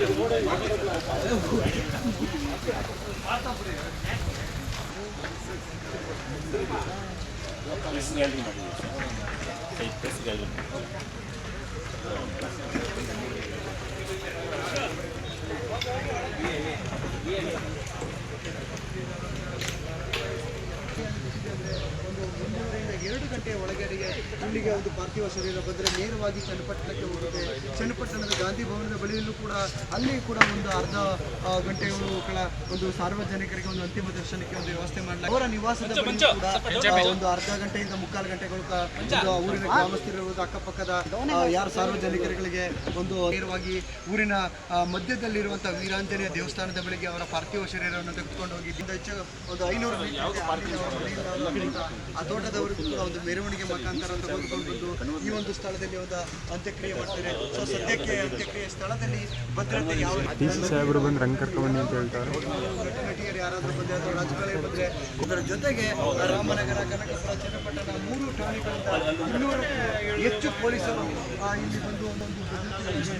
Terima kasih. ಎರಡು ಒಳಗಡೆಗೆ ಇಲ್ಲಿಗೆ ಒಂದು ಪಾರ್ಥಿವ ಶರೀರ ಬಂದರೆ ನೇರವಾಗಿ ಚನ್ನಪಟ್ಟಣಕ್ಕೆ ಹೋಗುತ್ತೆ. ಚನ್ನಪಟ್ಟಣದ ಗಾಂಧಿ ಭವನದ ಬಳಿಯಲ್ಲೂ ಕೂಡ ಅಲ್ಲಿ ಕೂಡ ಒಂದು ಅರ್ಧ ಗಂಟೆಗಳ ಒಂದು ಸಾರ್ವಜನಿಕರಿಗೆ ಒಂದು ಅಂತಿಮ ದರ್ಶನಕ್ಕೆ ಒಂದು ವ್ಯವಸ್ಥೆ ಮಾಡಲಾಗಿದೆ. ಅವರ ನಿವಾಸದ ಬಳಿ ಕೂಡ ಒಂದು ಅರ್ಧ ಗಂಟೆಯಿಂದ ಮುಕ್ಕಾಲು ಗಂಟೆಗಳು ಊರಿನ ಗ್ರಾಮಸ್ಥರಿರುವುದು ಅಕ್ಕಪಕ್ಕದ ಯಾರು ಸಾರ್ವಜನಿಕರಿಗೆ ಒಂದು ನೇರವಾಗಿ ಊರಿನ ಮಧ್ಯದಲ್ಲಿರುವಂತಹ ವೀರಾಂಜನೇಯ ದೇವಸ್ಥಾನದ ಬಳಿಗೆ ಅವರ ಪಾರ್ಥಿವ ಶರೀರವನ್ನು ತೆಗೆದುಕೊಂಡು ಹೋಗಿ ಹೆಚ್ಚು ಒಂದು ಐನೂರು ಮೀಟರ್ ಆ ತೋಟದವರು ಕೂಡ ಒಂದು ಮೆರವಣಿಗೆ ಮುಖಾಂತರ ತೆಗೆದುಕೊಂಡು ಬಂದು ಈ ಒಂದು ಸ್ಥಳದಲ್ಲಿ ಒಂದು ಅಂತ್ಯಕ್ರಿಯೆ ಮಾಡ್ತಾರೆ. ಸೊ ಸದ್ಯಕ್ಕೆ ಅಂತ್ಯಕ್ರಿಯೆ ಸ್ಥಳದಲ್ಲಿ ಭದ್ರತೆ ಯಾವ ಸಾಹೇಬರು ಬಂದು ರಂಗ್ ಕರ್ಕೊಂಡು ಅಂತ ಹೇಳ್ತಾರೆ. ನಟ ನಟಿಯರು ಯಾರಾದರೂ ಬಂದರೆ ಅಥವಾ ರಾಜಕಾರಣಿ ಬಂದರೆ ಇದರ ಜೊತೆಗೆ ರಾಮನಗರ ಕನಕಪುರ ಚನ್ನಪಟ್ಟಣ ಮೂರು ಠಾಣೆಗಳಿಂದ ಇನ್ನೂರಕ್ಕೂ ಹೆಚ್ಚು ಪೊಲೀಸರು ಇಲ್ಲಿ ಬಂದು ಒಂದೊಂದು